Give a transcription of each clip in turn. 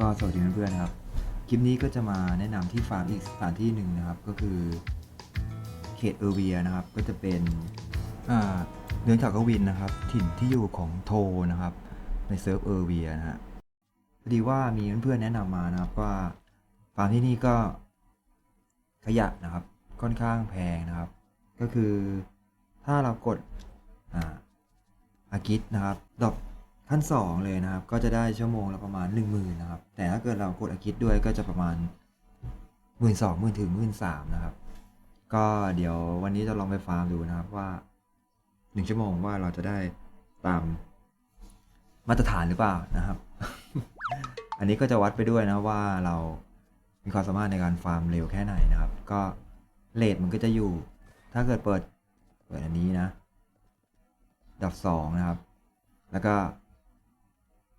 ก็สวัสดีเพื่อนๆนะครับ คลิปนี้ก็จะมาแนะนำที่ฟาร์มอีกสถานที่หนึ่งนะครับ ก็คือเขตเออร์เวียนะครับ ก็จะเป็นเนืองจากกวินนะครับ ถิ่นที่อยู่ของโทนะครับ ในเซิร์ฟเออร์เวียนะฮะพอดีว่ามีเพื่อนๆแนะนำมานะครับว่าฟาร์มที่นี่ก็ขยะนะครับ ค่อนข้างแพงนะครับ ก็คือถ้าเรากดอากิสนะครับดอก ขั้น 2 เลยนะครับ ก็จะได้ชั่วโมงละประมาณ 1 0,000นะครับ แต่ถ้าเกิดเรากดอากิสด้วยก็จะประมาณ 1 2ื่นสองหมื่นถึงหมื่นสามนะครับ ก็เดี๋ยววันนี้จะลองไปฟาร์มดูนะครับว่า 1 ชั่วโมงว่าเราจะได้ตามมาตรฐานหรือเปล่านะครับ อันนี้ก็จะวัดไปด้วยนะว่าเรามีความสามารถในการฟาร์มเร็วแค่ไหนนะครับ ก็เลทมันก็จะอยู่ ถ้าเกิดเปิดเปิดอันนี้นะดับสองนะครับ แล้วก็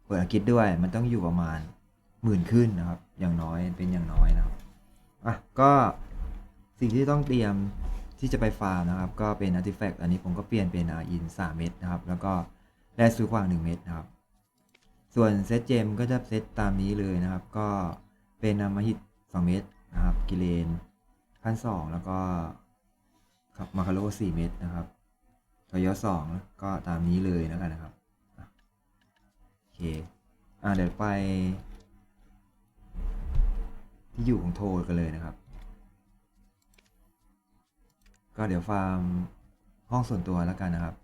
เปิดอากิจด้วย มันต้องอยู่ประมาณหมื่นขึ้นนะครับ อย่างน้อยเป็นอย่างน้อยนะครับอะก็สิ่งที่ต้องเตรียมที่จะไปฟาร์มนะครับ ก็เป็นอาร์ติแฟกต์อันนี้ผมก็เปลี่ยนเป็นอาอิน3เม็ดนะครับ แล้วก็แร่ซื้อขวาง1เม็ดนะครับ ส่วนเซตเจมก็จะเซตตามนี้เลยนะครับ ก็เป็นนามาฮิต2เม็ดนะครับ กิเลนขั้น2แล้วก็ครับมาคาโล4เม็ดนะครับทอยอสองก็ตามนี้เลยแล้วกันนะครับ เค อ่าเดี๋ยวไป ที่อยู่ของโทกันเลยนะครับ ก็เดี๋ยวฟาร์มห้องส่วนตัวแล้วกันนะครับ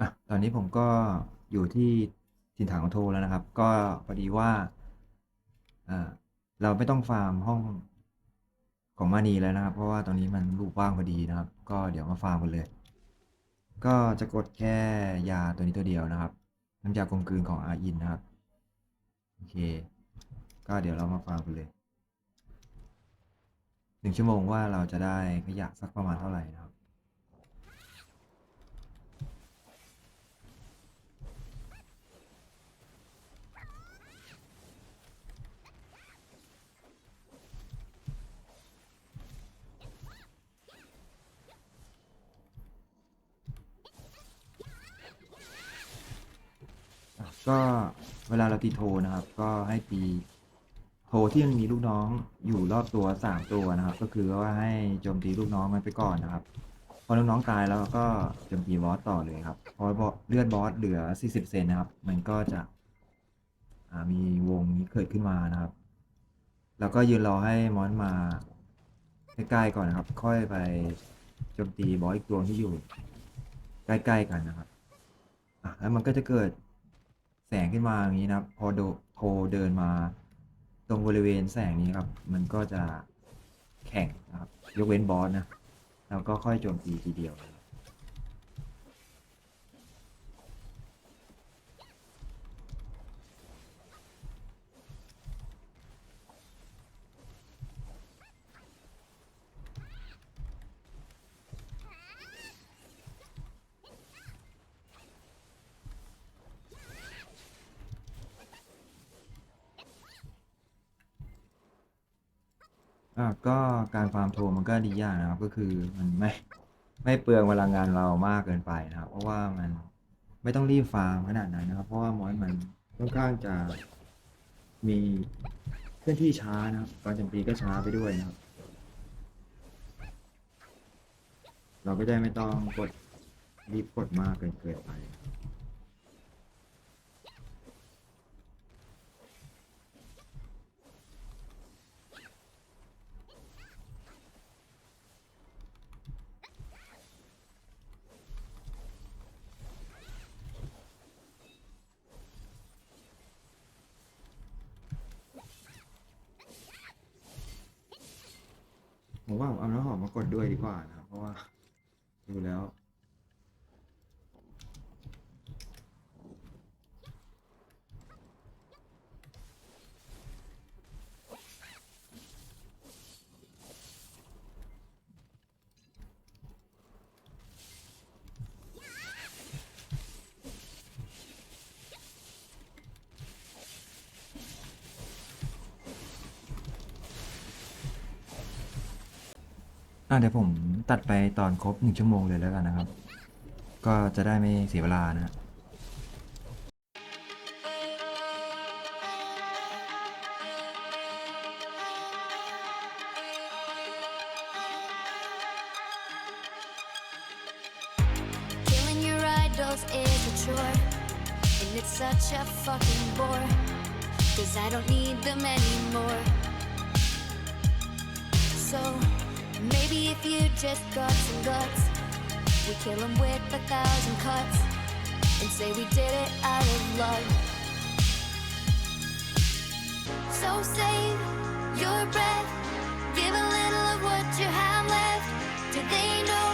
อะ ตอนนี้ผมก็อยู่ที่ถิ่นฐานของโทแล้วนะครับ ก็พอดีว่าอ่า เราไม่ต้องฟาร์มห้องของมานีแล้วนะครับ เพราะว่าตอนนี้มันรูปว่างพอดีนะครับ ก็เดี๋ยวมาฟาร์มกันเลย ก็จะกดแค่ยาตัวนี้ตัวเดียวนะครับน้ำยากลมกลืนของอาอินนะครับโอเค ก็เดี๋ยวเรามาฟาร์มกันเลยหนึ่งชั่วโมงว่าเราจะได้ขยะสักประมาณเท่าไหร่นะครับ อะ ก็เวลาเราตีโทนะครับ ก็ให้ตีโทที่มันมีลูกน้องอยู่รอบตัวสามตัวนะครับ ก็คือว่าให้โจมตีลูกน้องมันไปก่อนนะครับ พอลูกน้องตายแล้วก็โจมตีบอสต่อเลยครับ พอเลือดบอสเหลือ 40 เซนนะครับ มันก็จะมีวงนี้เกิดขึ้นมานะครับ แล้วก็ยืนรอให้มอนมาใกล้ๆก่อนนะครับ ค่อยไปโจมตีบอสอีกตัวที่อยู่ใกล้ๆกันนะครับอะแล้วมันก็จะเกิด งขึ้นมาอย่างนี้นะครับ พอโดโทรเดินมา ตรงบริเวณแสงนี้ครับ มันก็จะแข่งนะครับ ยกเว้นบอสนะ แล้วก็ค่อยโจมตีทีเดียว อะก็การฟาร์มโทมันก็ดีอย่างนะครับ ก็คือมันไม่ไม่เปลืองพลังงานเรามากเกินไปนะครับ เพราะว่ามันไม่ต้องรีบฟาร์มขนาดนั้นนะครับ เพราะว่ามอยมันค่อนข้างจะมีเคลื่อนที่ช้านะครับการจมตีก็ช้าไปด้วยนะครับ เราก็ได้ไม่ต้องกดรีบกดมากเกินเกินไป ผมว่าผมเอาน้ำหอมมากดด้วยดีกว่านะครับ เพราะว่าดูแล้ว เดี๋ยวผมตัดไปตอนครบหนึ่งชั่วโมงเลยแล้วกันนะครับ ก็จะได้ไม่เสียเวลานะ So maybe if you just got some guts, we kill them with a thousand cuts, and say we did it out of love. So save your breath, give a little of what you have left. Do they know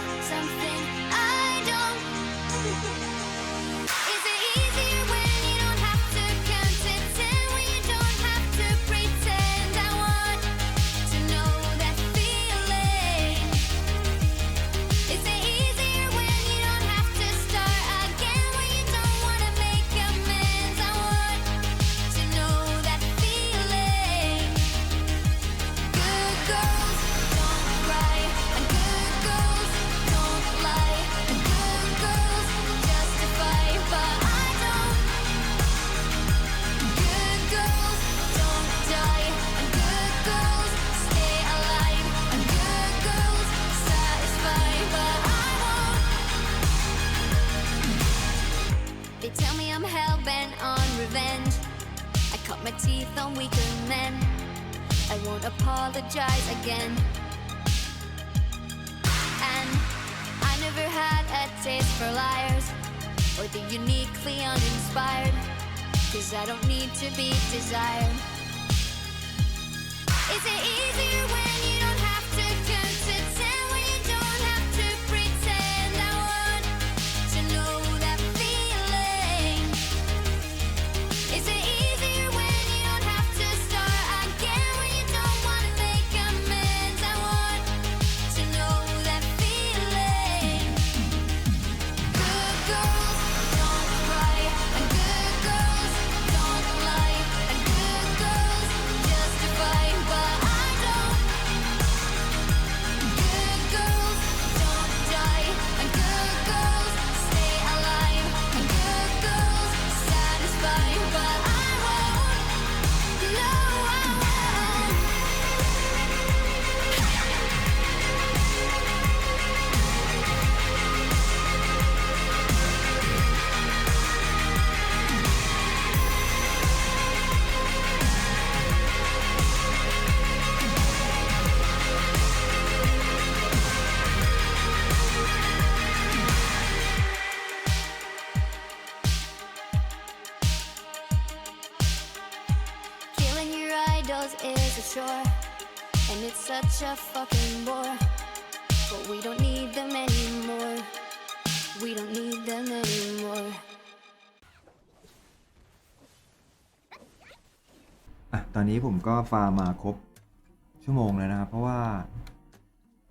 I won't apologize again. And I never had a taste for liars or the uniquely uninspired. Cause I don't need to be desired. Is it easier such a fucking bore. But we don't need them anymore. We don't need them anymore. อะตอนนี้ผมก็ฟาร์มมาครบชั่วโมงแล้วนะครับ เพราะว่า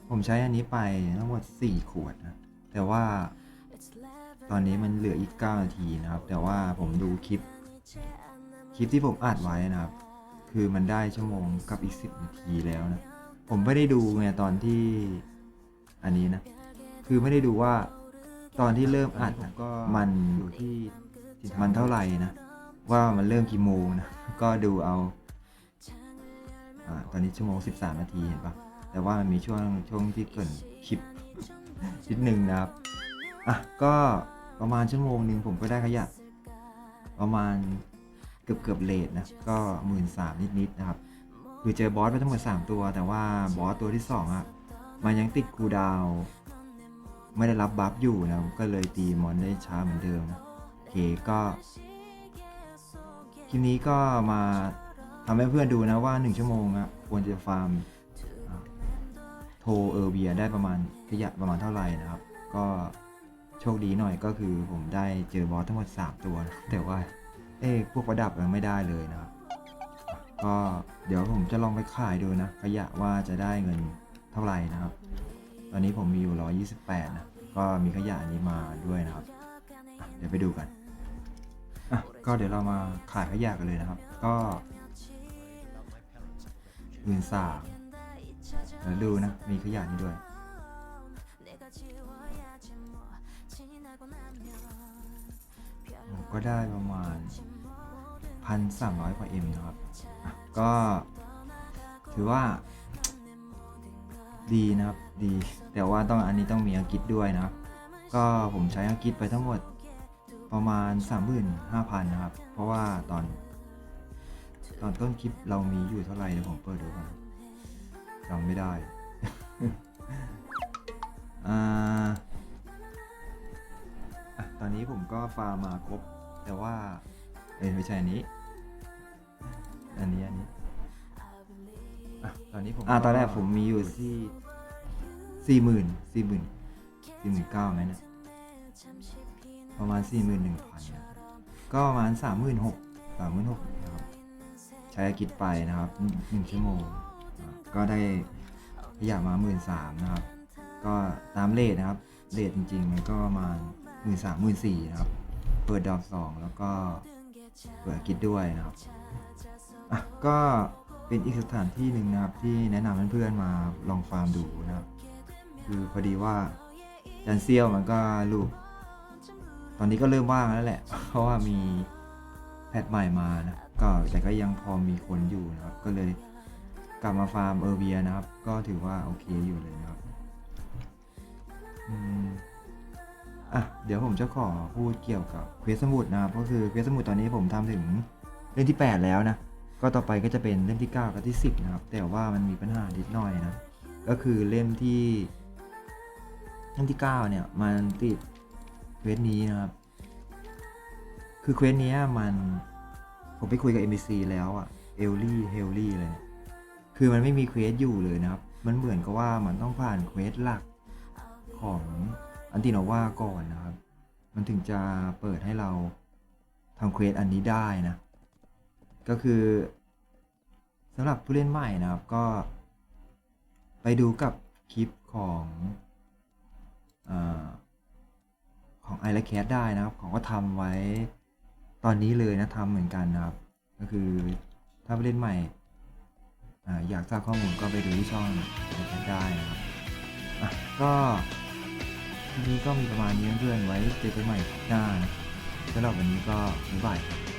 ผมใช้อันนี้ไปทั้งหมด4ขวดนะ แต่ว่าตอนนี้มันเหลืออีก 9 นาทีนะครับ แต่ว่าผมดูคลิป คลิปที่ผมอัดไว้นะครับ คือมันได้ชั่วโมงกับอีก 10 นาทีแล้วนะ ผมไม่ได้ดูไงตอนที่อันนี้นะ คือไม่ได้ดูว่าตอนที่เริ่มอัดนะก็มันอยู่ที่มันเท่าไหร่นะ ว่ามันเริ่มกี่โมงนะ ก็ดูเอาอาตอนนี้ชั่วโมง 13 นาทีเห็นปะแต่ว่ามันมีช่วงช่วงที่เกินคลิปนิดหนึ่งนะครับ อะ ก็ประมาณชั่วโมงหนึ่งผมก็ได้ขยะประมาณเกือบเกือบเลทนะ ก็หมื่นสามนิดๆนะครับ คือเจอบอสไปทั้งหมด 3 ตัว แต่ว่าบอสตัวที่ 2อะมันยังติดคูดาวไม่ได้รับบัฟอยู่นะก็เลยตีมอนได้ช้าเหมือนเดิมโอเคก็คลิปนี้ก็มาทำให้เพื่อนดูนะว่า 1 ชั่วโมงอะควรจะฟาร์มโทเออร์เบียได้ประมาณขยะประมาณเท่าไหร่นะครับ ก็โชคดีหน่อยก็คือผมได้เจอบอสทั้งหมด 3 ตัว แต่ว่าเอ้พวกประดับยังไม่ได้เลยนะครับ ก็เดี๋ยวผมจะลองไปขายดูนะขยะว่าจะได้เงินเท่าไหร่นะครับ ตอนนี้ผมมีอยู่ 128 นะ ก็มีขยะนี้มาด้วยนะครับ เดี๋ยวไปดูกันอะก็เดี๋ยวเรามาขายขยะกันเลยนะครับ ก็หมื่นสามแล้วดูนะ มีขยะนี้ด้วย ก็ได้ประมาณพันสามร้อยกว่าเอ็มนะครับ ก็ถือว่า ดีนะครับดี แต่ว่าต้องอันนี้ต้องมีอังกฤษด้วยนะครับ ก็ผมใช้อังกฤษไปทั้งหมดประมาณ 35,000 นะครับ เพราะว่าตอน ตอนต้นคลิปเรามีอยู่เท่าไหร่เดี๋ยวผมเปิดดูก่อนจำไม่ได้ อ่าอะตอนนี้ผมก็ฟาร์มมาครบ แต่ว่าเอ้ไม่ใช่อันนี้ ตอนนี้ผมอ่าตอนแรกผมมีอยู่ที่สี่หมื่นสี่หมื่นสี่หมื่นเก้าไหมเนี่ยประมาณสี่หมื่นหนึ่งพันก็ประมาณสามหมื่นหกสามหมื่นหกนะครับ ใช้กิจไปนะครับหนึ่งหนึ่งชั่วโมงอะก็ได้ขยะมาหมื่นสามนะครับ ก็ตามเลทนะครับเลทจริง ๆ มันก็ประมาณหมื่นสามหมื่นสี่นะครับ เปิดดอกสองแล้วก็เปิดกิจด้วยนะครับ อะก็ เป็นอีกสถานที่หนึ่งนะครับที่แนะนำเพื่อนๆมาลองฟาร์มดูนะครับ คือพอดีว่าจันเซียวมันก็ลูก ตอนนี้ก็เริ่มว่างแล้วแหละ เพราะว่ามีแพทใหม่มานะก็แต่ก็ยังพอมีคนอยู่นะครับ ก็เลยกลับมาฟาร์มเออร์เวียนะครับ ก็ถือว่าโอเคอยู่เลยนะครับอืมอะเดี๋ยวผมจะขอพูดเกี่ยวกับเควสสมุดนะครับก็คือเควสสมุดตอนนี้ผมทำถึงเล่มที่ 8 แล้วนะ ก็ต่อไปก็จะเป็นเล่มที่ 9 กับที่ 10 นะครับ แต่ว่ามันมีปัญหานิดหน่อยนะ ก็คือเล่มที่เล่มที่ 9 เนี่ย มันติดเควสนี้นะครับ คือเควสนี้มันผมไปคุยกับ NPC แล้วอะเอลลี่เฮลลี่เลยเนี่ยคือมันไม่มีเควสอยู่เลยนะครับ มันเหมือนกับว่ามันต้องผ่านเควสหลักของอันติโนวาก่อนนะครับ มันถึงจะเปิดให้เราทำเควสอันนี้ได้นะ ก็คือสำหรับผู้เล่นใหม่นะครับก็ ไปดูกับคลิปของอของไอ a แคสได้นะครับเขาก็ทำไว้ตอนนี้เลยนะทำเหมือนกันนะครับ ก็คือถ้าผู้เล่นใหม่ออยากทราบข้อมูลก็ไปดูที่ช่องไอ a แคสได้นะครับอะก็ทีนี้ก็มีประมาณนี้เพื่อนๆไว้เจอกันใหม่หน้านะสำหรับวันนี้ก็บ๊ายบายครับ